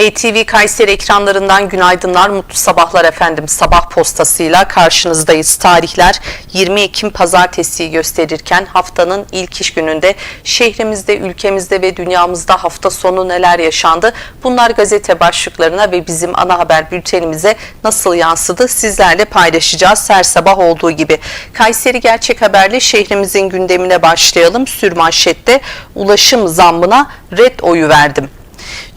ATV Kayseri ekranlarından günaydınlar, mutlu sabahlar efendim. Sabah postasıyla karşınızdayız. Tarihler 20 Ekim pazartesiyi gösterirken haftanın ilk iş gününde şehrimizde, ülkemizde ve dünyamızda hafta sonu neler yaşandı? Bunlar gazete başlıklarına ve bizim ana haber bültenimize nasıl yansıdı sizlerle paylaşacağız her sabah olduğu gibi. Kayseri Gerçek Haber'le şehrimizin gündemine başlayalım. Sürmanşette ulaşım zammına red oyu verdim.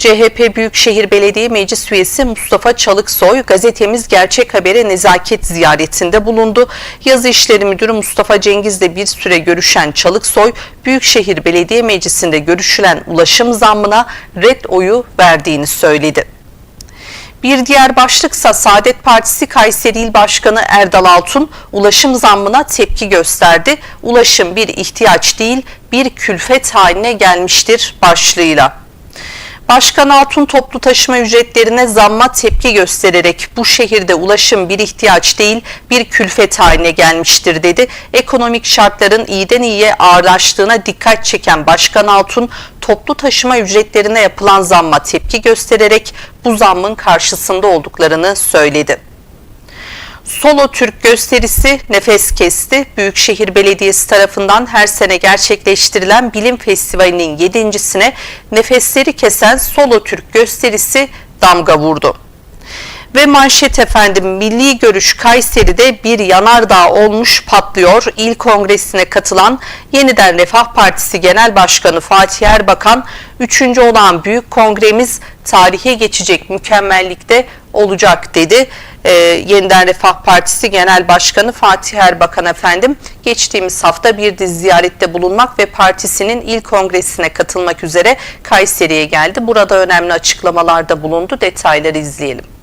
CHP Büyükşehir Belediye Meclis Üyesi Mustafa Çalıksoy gazetemiz Gerçek Haber'e nezaket ziyaretinde bulundu. Yazı İşleri Müdürü Mustafa Cengiz'le bir süre görüşen Çalıksoy, Büyükşehir Belediye Meclisi'nde görüşülen ulaşım zammına red oyu verdiğini söyledi. Bir diğer başlıksa Saadet Partisi Kayseri İl Başkanı Erdal Altun ulaşım zammına tepki gösterdi. Ulaşım bir ihtiyaç değil bir külfet haline gelmiştir başlığıyla. Başkan Altun toplu taşıma ücretlerine zamma tepki göstererek bu şehirde ulaşım bir ihtiyaç değil bir külfet haline gelmiştir dedi. Ekonomik şartların iyiden iyiye ağırlaştığına dikkat çeken Başkan Altun toplu taşıma ücretlerine yapılan zamma tepki göstererek bu zammın karşısında olduklarını söyledi. Solo Türk gösterisi nefes kesti. Büyükşehir Belediyesi tarafından her sene gerçekleştirilen bilim festivalinin yedincisine nefesleri kesen Solo Türk gösterisi damga vurdu. Ve manşet efendim milli görüş Kayseri'de bir yanardağ olmuş patlıyor. İl kongresine katılan Yeniden Refah Partisi Genel Başkanı Fatih Erbakan, 3. olan büyük kongremiz tarihe geçecek mükemmellikte olacak dedi. Ee, Yeniden Refah Partisi Genel Başkanı Fatih Erbakan efendim geçtiğimiz hafta bir dizi ziyarette bulunmak ve partisinin il kongresine katılmak üzere Kayseri'ye geldi. Burada önemli açıklamalarda bulundu. Detayları izleyelim.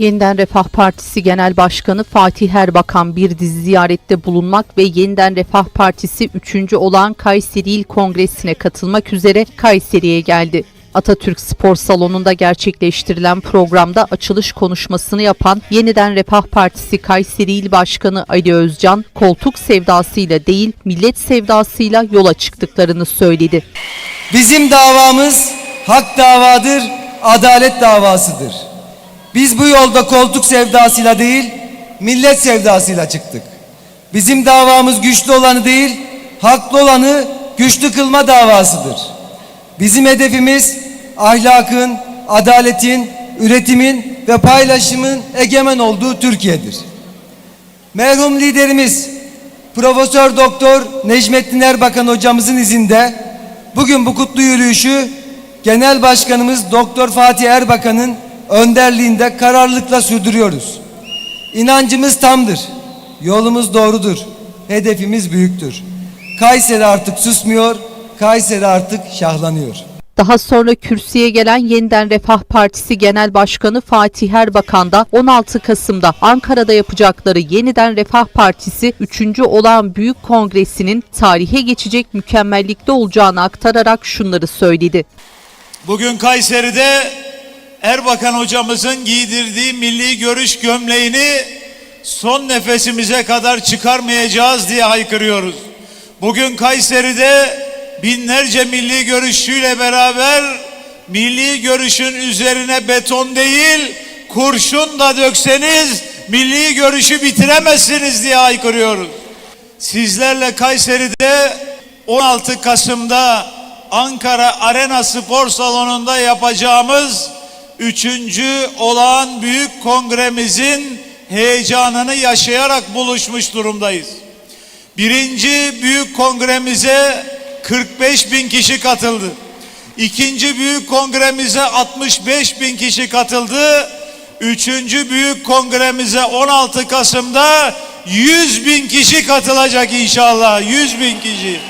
Yeniden Refah Partisi Genel Başkanı Fatih Erbakan bir dizi ziyarette bulunmak ve Yeniden Refah Partisi 3. olan Kayseri İl Kongresi'ne katılmak üzere Kayseri'ye geldi. Atatürk Spor Salonu'nda gerçekleştirilen programda açılış konuşmasını yapan Yeniden Refah Partisi Kayseri İl Başkanı Ali Özcan, koltuk sevdasıyla değil millet sevdasıyla yola çıktıklarını söyledi. Bizim davamız hak davadır, adalet davasıdır. Biz bu yolda koltuk sevdasıyla değil, millet sevdasıyla çıktık. Bizim davamız güçlü olanı değil, haklı olanı güçlü kılma davasıdır. Bizim hedefimiz ahlakın, adaletin, üretimin ve paylaşımın egemen olduğu Türkiye'dir. Merhum liderimiz Profesör Doktor Necmettin Erbakan hocamızın izinde bugün bu kutlu yürüyüşü Genel Başkanımız Doktor Fatih Erbakan'ın önderliğinde kararlılıkla sürdürüyoruz. İnancımız tamdır. Yolumuz doğrudur. Hedefimiz büyüktür. Kayseri artık susmuyor. Kayseri artık şahlanıyor. Daha sonra kürsüye gelen Yeniden Refah Partisi Genel Başkanı Fatih Erbakan da 16 Kasım'da Ankara'da yapacakları Yeniden Refah Partisi 3. olağan büyük kongresinin tarihe geçecek mükemmellikte olacağını aktararak şunları söyledi. Bugün Kayseri'de Erbakan hocamızın giydirdiği milli görüş gömleğini son nefesimize kadar çıkarmayacağız diye haykırıyoruz. Bugün Kayseri'de binlerce milli görüşçüyle beraber milli görüşün üzerine beton değil kurşun da dökseniz milli görüşü bitiremezsiniz diye haykırıyoruz. Sizlerle Kayseri'de 16 Kasım'da Ankara Arena Spor Salonu'nda yapacağımız 3. olağan büyük kongremizin heyecanını yaşayarak buluşmuş durumdayız. Birinci büyük kongremize 45 bin kişi katıldı. İkinci büyük kongremize 65 bin kişi katıldı. Üçüncü büyük kongremize 16 Kasım'da 100 bin kişi katılacak inşallah. 100 bin kişi.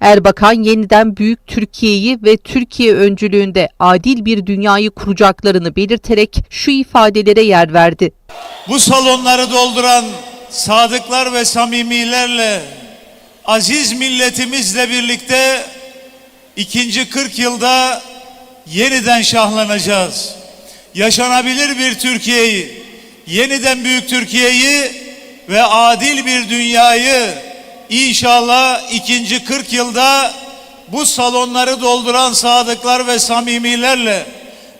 Erbakan yeniden büyük Türkiye'yi ve Türkiye öncülüğünde adil bir dünyayı kuracaklarını belirterek şu ifadelere yer verdi. Bu salonları dolduran sadıklar ve samimilerle aziz milletimizle birlikte ikinci 40 yılda yeniden şahlanacağız. Yaşanabilir bir Türkiye'yi, yeniden büyük Türkiye'yi ve adil bir dünyayı inşallah ikinci 40 yılda bu salonları dolduran sadıklar ve samimilerle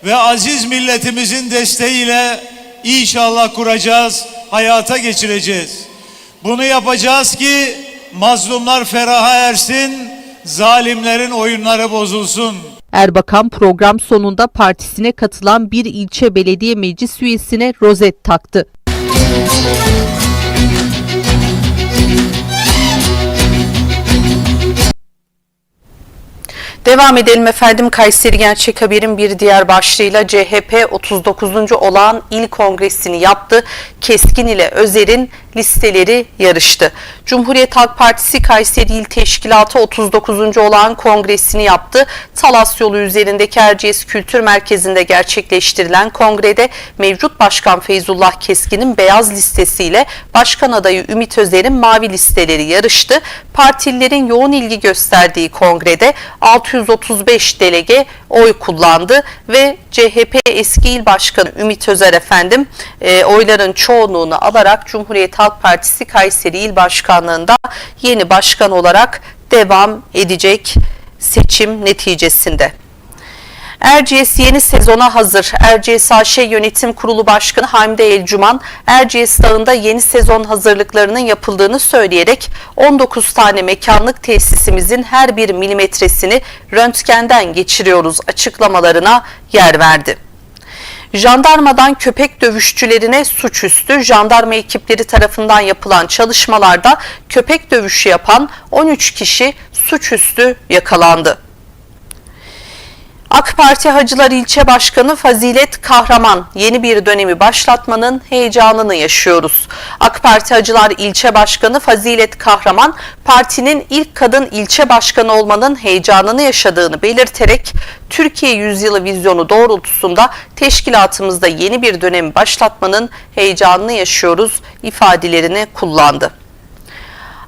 ve aziz milletimizin desteğiyle inşallah kuracağız, hayata geçireceğiz. Bunu yapacağız ki mazlumlar feraha ersin, zalimlerin oyunları bozulsun. Erbakan program sonunda partisine katılan bir ilçe belediye meclis üyesine rozet taktı. Devam edelim efendim. Kayseri Gerçek Haber'in bir diğer başlığıyla CHP 39. olağan il kongresini yaptı. Keskin ile Özer'in listeleri yarıştı. Cumhuriyet Halk Partisi Kayseri İl Teşkilatı 39. olağan kongresini yaptı. Talas yolu üzerindeki Erciyes Kültür Merkezi'nde gerçekleştirilen kongrede mevcut Başkan Feyzullah Keskin'in beyaz listesiyle Başkan adayı Ümit Özer'in mavi listeleri yarıştı. Partililerin yoğun ilgi gösterdiği kongrede 635 delege oy kullandı ve CHP eski il başkanı Ümit Özer efendim e, oyların çoğunluğunu alarak Cumhuriyet Halk Partisi Kayseri İl Başkanlığında yeni başkan olarak devam edecek seçim neticesinde. Erciyes yeni sezona hazır. Erciyes AŞ Yönetim Kurulu Başkanı Hamdi Elcuman, Erciyes Dağı'nda yeni sezon hazırlıklarının yapıldığını söyleyerek 19 tane mekanlık tesisimizin her bir milimetresini röntgenden geçiriyoruz açıklamalarına yer verdi. Jandarmadan köpek dövüşçülerine suçüstü jandarma ekipleri tarafından yapılan çalışmalarda köpek dövüşü yapan 13 kişi suçüstü yakalandı. AK Parti Hacılar İlçe Başkanı Fazilet Kahraman yeni bir dönemi başlatmanın heyecanını yaşıyoruz. AK Parti Hacılar İlçe Başkanı Fazilet Kahraman partinin ilk kadın ilçe başkanı olmanın heyecanını yaşadığını belirterek Türkiye Yüzyılı vizyonu doğrultusunda teşkilatımızda yeni bir dönemi başlatmanın heyecanını yaşıyoruz ifadelerini kullandı.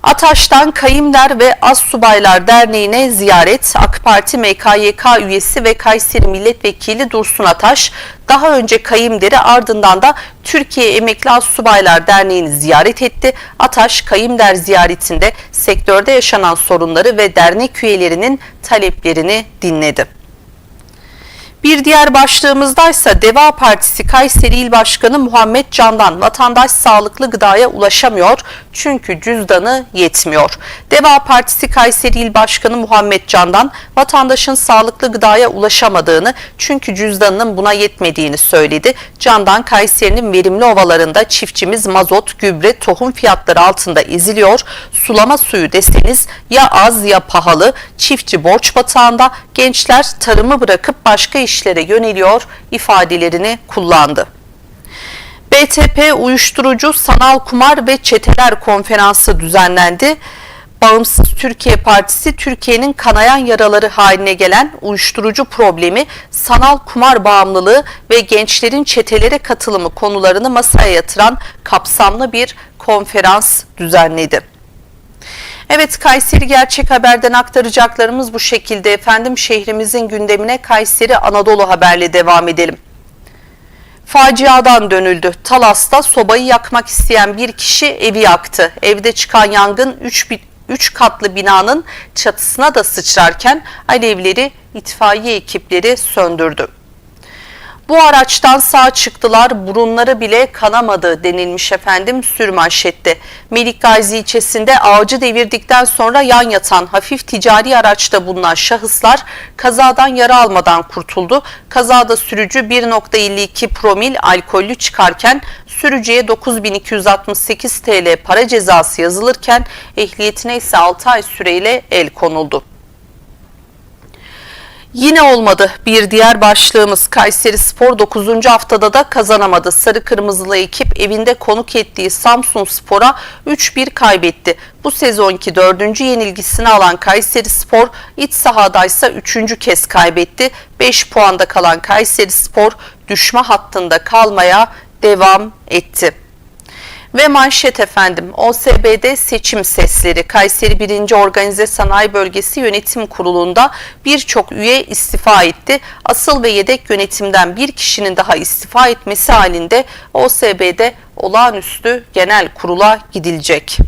Ataş'tan Kayımder ve Assubaylar Derneği'ne ziyaret AK Parti MKYK üyesi ve Kayseri Milletvekili Dursun Ataş daha önce Kayımder'i ardından da Türkiye Emekli Assubaylar Derneği'ni ziyaret etti. Ataş Kayımder ziyaretinde sektörde yaşanan sorunları ve dernek üyelerinin taleplerini dinledi. Bir diğer başlığımızdaysa Deva Partisi Kayseri İl Başkanı Muhammed Candan vatandaş sağlıklı gıdaya ulaşamıyor çünkü cüzdanı yetmiyor. Deva Partisi Kayseri İl Başkanı Muhammed Candan vatandaşın sağlıklı gıdaya ulaşamadığını çünkü cüzdanının buna yetmediğini söyledi. Candan Kayseri'nin verimli ovalarında çiftçimiz mazot, gübre, tohum fiyatları altında eziliyor. Sulama suyu deseniz ya az ya pahalı. Çiftçi borç batağında gençler tarımı bırakıp başka işlere yöneliyor ifadelerini kullandı. BTP Uyuşturucu, Sanal Kumar ve Çeteler Konferansı düzenlendi. Bağımsız Türkiye Partisi Türkiye'nin kanayan yaraları haline gelen uyuşturucu problemi, sanal kumar bağımlılığı ve gençlerin çetelere katılımı konularını masaya yatıran kapsamlı bir konferans düzenledi. Evet Kayseri Gerçek Haber'den aktaracaklarımız bu şekilde efendim şehrimizin gündemine Kayseri Anadolu Haber'le devam edelim. Faciadan dönüldü. Talas'ta sobayı yakmak isteyen bir kişi evi yaktı. Evde çıkan yangın 3 3 katlı binanın çatısına da sıçrarken alevleri itfaiye ekipleri söndürdü. Bu araçtan sağ çıktılar, burunları bile kanamadı denilmiş efendim sürmanşette. Melik Gazi ilçesinde ağacı devirdikten sonra yan yatan hafif ticari araçta bulunan şahıslar kazadan yara almadan kurtuldu. Kazada sürücü 1.52 promil alkollü çıkarken sürücüye 9268 TL para cezası yazılırken ehliyetine ise 6 ay süreyle el konuldu. Yine olmadı. Bir diğer başlığımız Kayseri Spor 9. haftada da kazanamadı. Sarı Kırmızılı ekip evinde konuk ettiği Samsun Spor'a 3-1 kaybetti. Bu sezonki 4. yenilgisini alan Kayseri Spor iç sahadaysa 3. kez kaybetti. 5 puanda kalan Kayseri Spor düşme hattında kalmaya devam etti. Ve manşet efendim OSB'de seçim sesleri Kayseri 1. Organize Sanayi Bölgesi Yönetim Kurulu'nda birçok üye istifa etti. Asıl ve yedek yönetimden bir kişinin daha istifa etmesi halinde OSB'de olağanüstü genel kurula gidilecek.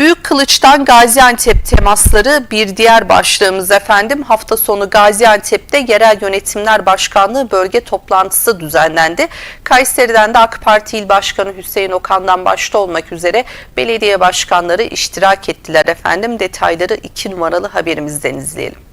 Büyük Kılıç'tan Gaziantep temasları bir diğer başlığımız efendim. Hafta sonu Gaziantep'te Yerel Yönetimler Başkanlığı bölge toplantısı düzenlendi. Kayseri'den de AK Parti İl Başkanı Hüseyin Okan'dan başta olmak üzere belediye başkanları iştirak ettiler efendim. Detayları 2 numaralı haberimizden izleyelim.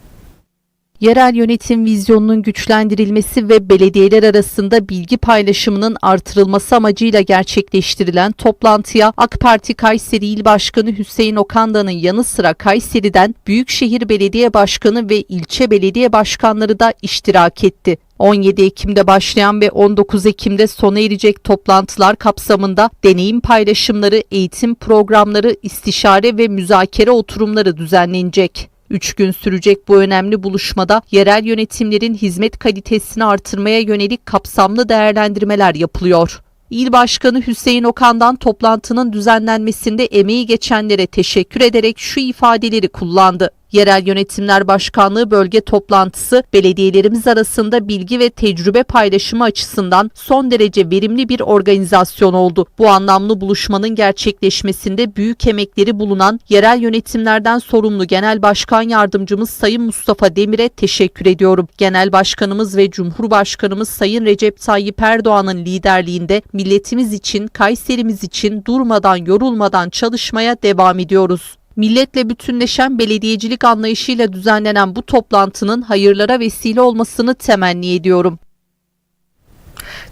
Yerel yönetim vizyonunun güçlendirilmesi ve belediyeler arasında bilgi paylaşımının artırılması amacıyla gerçekleştirilen toplantıya AK Parti Kayseri İl Başkanı Hüseyin Okanda'nın yanı sıra Kayseri'den Büyükşehir Belediye Başkanı ve ilçe belediye başkanları da iştirak etti. 17 Ekim'de başlayan ve 19 Ekim'de sona erecek toplantılar kapsamında deneyim paylaşımları, eğitim programları, istişare ve müzakere oturumları düzenlenecek. Üç gün sürecek bu önemli buluşmada yerel yönetimlerin hizmet kalitesini artırmaya yönelik kapsamlı değerlendirmeler yapılıyor. İl Başkanı Hüseyin Okan'dan toplantının düzenlenmesinde emeği geçenlere teşekkür ederek şu ifadeleri kullandı. Yerel Yönetimler Başkanlığı bölge toplantısı belediyelerimiz arasında bilgi ve tecrübe paylaşımı açısından son derece verimli bir organizasyon oldu. Bu anlamlı buluşmanın gerçekleşmesinde büyük emekleri bulunan yerel yönetimlerden sorumlu Genel Başkan Yardımcımız Sayın Mustafa Demir'e teşekkür ediyorum. Genel Başkanımız ve Cumhurbaşkanımız Sayın Recep Tayyip Erdoğan'ın liderliğinde milletimiz için, Kayserimiz için durmadan, yorulmadan çalışmaya devam ediyoruz. Milletle bütünleşen belediyecilik anlayışıyla düzenlenen bu toplantının hayırlara vesile olmasını temenni ediyorum.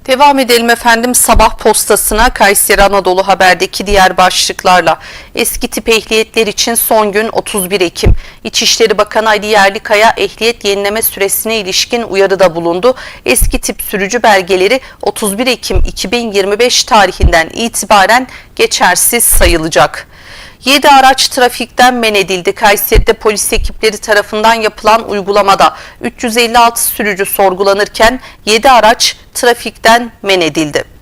Devam edelim efendim sabah postasına Kayseri Anadolu Haber'deki diğer başlıklarla. Eski tip ehliyetler için son gün 31 Ekim. İçişleri Bakanı Ali Yerlikaya ehliyet yenileme süresine ilişkin uyarıda bulundu. Eski tip sürücü belgeleri 31 Ekim 2025 tarihinden itibaren geçersiz sayılacak. 7 araç trafikten men edildi. Kayseri'de polis ekipleri tarafından yapılan uygulamada 356 sürücü sorgulanırken 7 araç trafikten men edildi.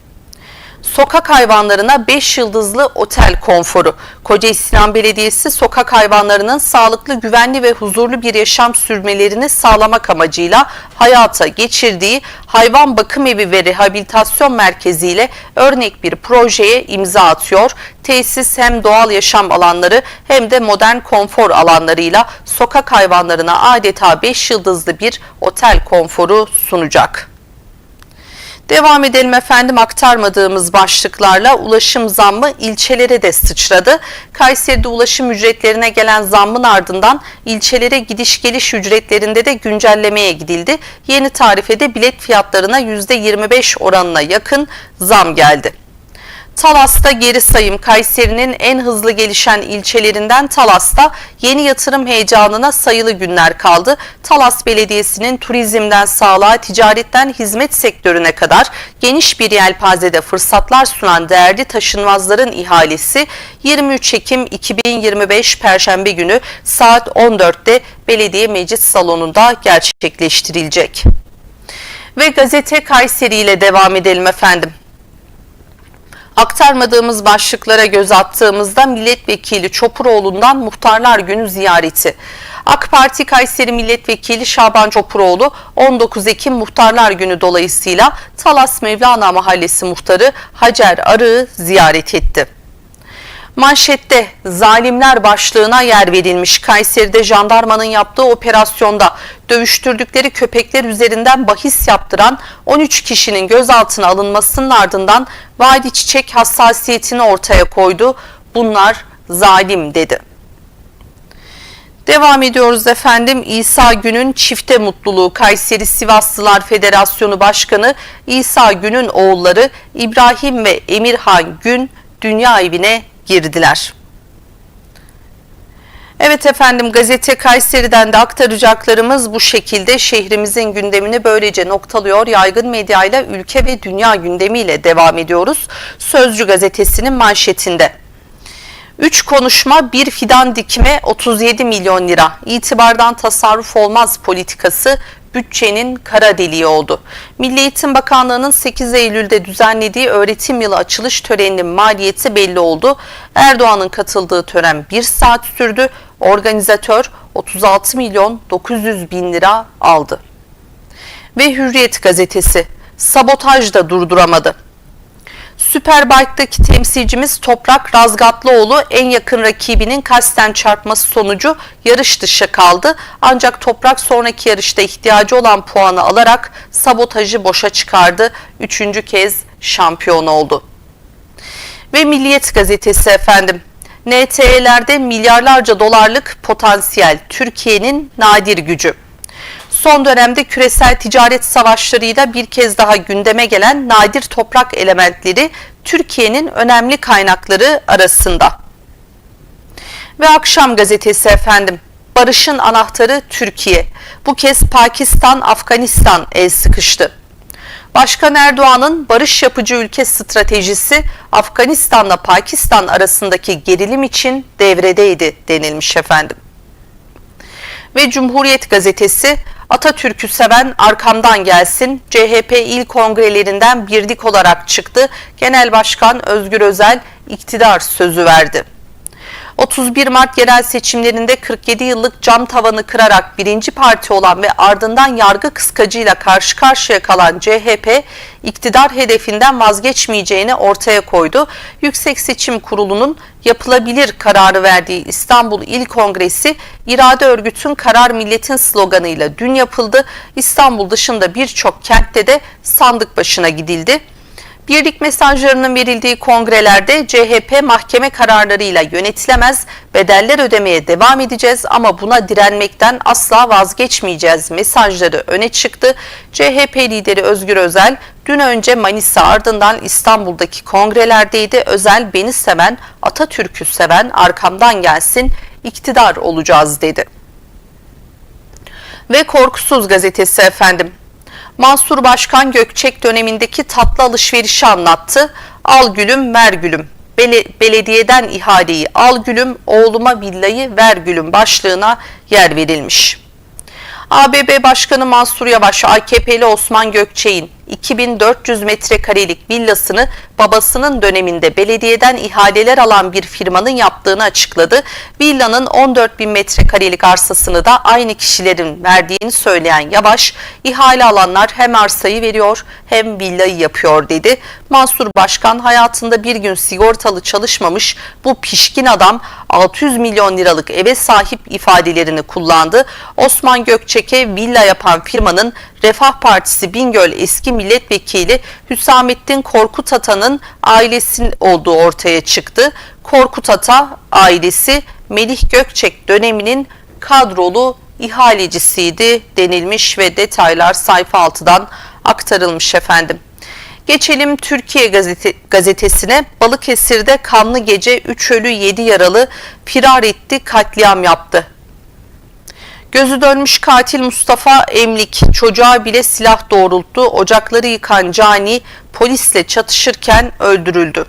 Sokak hayvanlarına 5 yıldızlı otel konforu. Koca Sinan Belediyesi sokak hayvanlarının sağlıklı, güvenli ve huzurlu bir yaşam sürmelerini sağlamak amacıyla hayata geçirdiği hayvan bakım evi ve rehabilitasyon merkezi ile örnek bir projeye imza atıyor. Tesis hem doğal yaşam alanları hem de modern konfor alanlarıyla sokak hayvanlarına adeta 5 yıldızlı bir otel konforu sunacak. Devam edelim efendim aktarmadığımız başlıklarla ulaşım zammı ilçelere de sıçradı. Kayseri'de ulaşım ücretlerine gelen zammın ardından ilçelere gidiş geliş ücretlerinde de güncellemeye gidildi. Yeni tarifede bilet fiyatlarına %25 oranına yakın zam geldi. Talas'ta geri sayım Kayseri'nin en hızlı gelişen ilçelerinden Talas'ta yeni yatırım heyecanına sayılı günler kaldı. Talas Belediyesi'nin turizmden sağlığa, ticaretten hizmet sektörüne kadar geniş bir yelpazede fırsatlar sunan değerli taşınmazların ihalesi 23 Ekim 2025 Perşembe günü saat 14'te Belediye Meclis Salonu'nda gerçekleştirilecek. Ve gazete Kayseri ile devam edelim efendim. Aktarmadığımız başlıklara göz attığımızda milletvekili Çopuroğlu'ndan Muhtarlar Günü ziyareti. AK Parti Kayseri Milletvekili Şaban Çopuroğlu 19 Ekim Muhtarlar Günü dolayısıyla Talas Mevlana Mahallesi muhtarı Hacer Arı'yı ziyaret etti. Manşette zalimler başlığına yer verilmiş Kayseri'de jandarmanın yaptığı operasyonda dövüştürdükleri köpekler üzerinden bahis yaptıran 13 kişinin gözaltına alınmasının ardından Vadi Çiçek hassasiyetini ortaya koydu. Bunlar zalim dedi. Devam ediyoruz efendim. İsa Gün'ün çifte mutluluğu Kayseri Sivaslılar Federasyonu Başkanı İsa Gün'ün oğulları İbrahim ve Emirhan Gün dünya evine girdiler. Evet efendim gazete Kayseri'den de aktaracaklarımız bu şekilde şehrimizin gündemini böylece noktalıyor. Yaygın medyayla ülke ve dünya gündemiyle devam ediyoruz. Sözcü gazetesinin manşetinde. 3 konuşma bir fidan dikme 37 milyon lira. İtibardan tasarruf olmaz politikası bütçenin kara deliği oldu. Milli Eğitim Bakanlığı'nın 8 Eylül'de düzenlediği öğretim yılı açılış töreninin maliyeti belli oldu. Erdoğan'ın katıldığı tören 1 saat sürdü. Organizatör 36 milyon 900 bin lira aldı. Ve Hürriyet gazetesi sabotaj da durduramadı. Superbike'daki temsilcimiz Toprak Razgatlıoğlu en yakın rakibinin kasten çarpması sonucu yarış dışı kaldı. Ancak Toprak sonraki yarışta ihtiyacı olan puanı alarak sabotajı boşa çıkardı. Üçüncü kez şampiyon oldu. Ve Milliyet gazetesi efendim. NTE'lerde milyarlarca dolarlık potansiyel Türkiye'nin nadir gücü. Son dönemde küresel ticaret savaşlarıyla bir kez daha gündeme gelen nadir toprak elementleri Türkiye'nin önemli kaynakları arasında. Ve Akşam gazetesi efendim. Barış'ın anahtarı Türkiye. Bu kez Pakistan, Afganistan el sıkıştı. Başkan Erdoğan'ın barış yapıcı ülke stratejisi Afganistan'la Pakistan arasındaki gerilim için devredeydi denilmiş efendim. Ve Cumhuriyet gazetesi Atatürk'ü seven arkamdan gelsin CHP il kongrelerinden birlik olarak çıktı. Genel Başkan Özgür Özel iktidar sözü verdi. 31 Mart yerel seçimlerinde 47 yıllık cam tavanı kırarak birinci parti olan ve ardından yargı kıskacıyla karşı karşıya kalan CHP, iktidar hedefinden vazgeçmeyeceğini ortaya koydu. Yüksek Seçim Kurulu'nun yapılabilir kararı verdiği İstanbul İl Kongresi, irade örgütün karar milletin sloganıyla dün yapıldı. İstanbul dışında birçok kentte de sandık başına gidildi. Birlik mesajlarının verildiği kongrelerde CHP mahkeme kararlarıyla yönetilemez, bedeller ödemeye devam edeceğiz ama buna direnmekten asla vazgeçmeyeceğiz mesajları öne çıktı. CHP lideri Özgür Özel dün önce Manisa ardından İstanbul'daki kongrelerdeydi. Özel beni seven, Atatürk'ü seven arkamdan gelsin, iktidar olacağız dedi. Ve Korkusuz gazetesi efendim. Mansur Başkan Gökçek dönemindeki tatlı alışverişi anlattı. Al gülüm ver gülüm. Bele- belediyeden ihaleyi al gülüm, oğluma villayı ver gülüm başlığına yer verilmiş. ABB Başkanı Mansur Yavaş, AKP'li Osman Gökçek'in 2400 metrekarelik villasını babasının döneminde belediyeden ihaleler alan bir firmanın yaptığını açıkladı. Villanın 14 bin metrekarelik arsasını da aynı kişilerin verdiğini söyleyen Yavaş, ihale alanlar hem arsayı veriyor hem villayı yapıyor dedi. Mansur Başkan hayatında bir gün sigortalı çalışmamış bu pişkin adam 600 milyon liralık eve sahip ifadelerini kullandı. Osman Gökçek'e villa yapan firmanın Refah Partisi Bingöl eski milletvekili Hüsamettin Korkut Ata'nın ailesinin olduğu ortaya çıktı. Korkut Ata ailesi Melih Gökçek döneminin kadrolu ihalecisiydi denilmiş ve detaylar sayfa 6'dan aktarılmış efendim. Geçelim Türkiye gazete, gazetesine. Balıkesir'de kanlı gece 3 ölü 7 yaralı firar etti, katliam yaptı. Gözü dönmüş katil Mustafa Emlik çocuğa bile silah doğrulttu. Ocakları yıkan cani polisle çatışırken öldürüldü.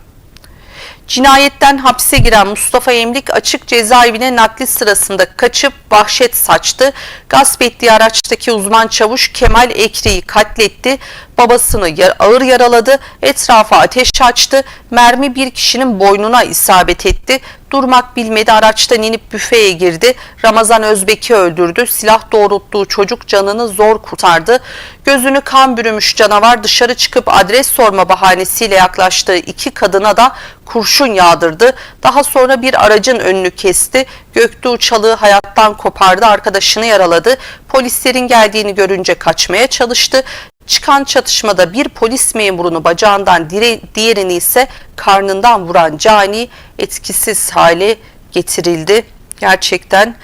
Cinayetten hapse giren Mustafa Emlik açık cezaevine nakli sırasında kaçıp vahşet saçtı. Gasp ettiği araçtaki uzman çavuş Kemal Ekri'yi katletti. Babasını yar- ağır yaraladı. Etrafa ateş açtı. Mermi bir kişinin boynuna isabet etti. Durmak bilmedi araçtan inip büfeye girdi. Ramazan Özbek'i öldürdü. Silah doğrulttuğu çocuk canını zor kurtardı. Gözünü kan bürümüş canavar dışarı çıkıp adres sorma bahanesiyle yaklaştığı iki kadına da kurşun yağdırdı. Daha sonra bir aracın önünü kesti. Göktuğ Çalığı hayattan kopardı. Arkadaşını yaraladı. Polislerin geldiğini görünce kaçmaya çalıştı. Çıkan çatışmada bir polis memurunu bacağından diğerini ise karnından vuran cani etkisiz hale getirildi. Gerçekten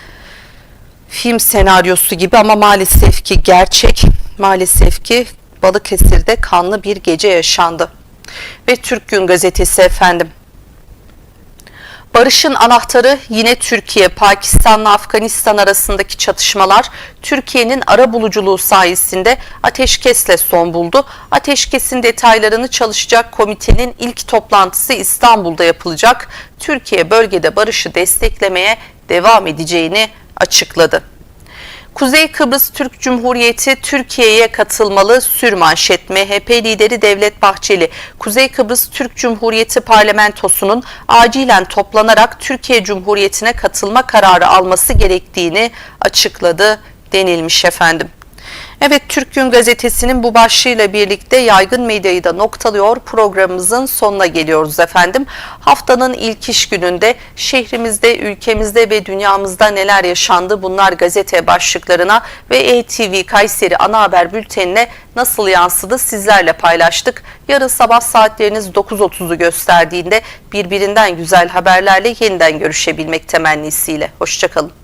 film senaryosu gibi ama maalesef ki gerçek. Maalesef ki Balıkesir'de kanlı bir gece yaşandı. Ve Türk Gün Gazetesi efendim. Barış'ın anahtarı yine Türkiye, Pakistan'la Afganistan arasındaki çatışmalar Türkiye'nin ara buluculuğu sayesinde ateşkesle son buldu. Ateşkesin detaylarını çalışacak komitenin ilk toplantısı İstanbul'da yapılacak. Türkiye bölgede barışı desteklemeye devam edeceğini açıkladı. Kuzey Kıbrıs Türk Cumhuriyeti Türkiye'ye katılmalı sürmanşet MHP lideri Devlet Bahçeli Kuzey Kıbrıs Türk Cumhuriyeti parlamentosunun acilen toplanarak Türkiye Cumhuriyeti'ne katılma kararı alması gerektiğini açıkladı denilmiş efendim. Evet Türk Gün Gazetesi'nin bu başlığıyla birlikte yaygın medyayı da noktalıyor. Programımızın sonuna geliyoruz efendim. Haftanın ilk iş gününde şehrimizde, ülkemizde ve dünyamızda neler yaşandı bunlar gazete başlıklarına ve ETV Kayseri ana haber bültenine nasıl yansıdı sizlerle paylaştık. Yarın sabah saatleriniz 9.30'u gösterdiğinde birbirinden güzel haberlerle yeniden görüşebilmek temennisiyle. Hoşçakalın.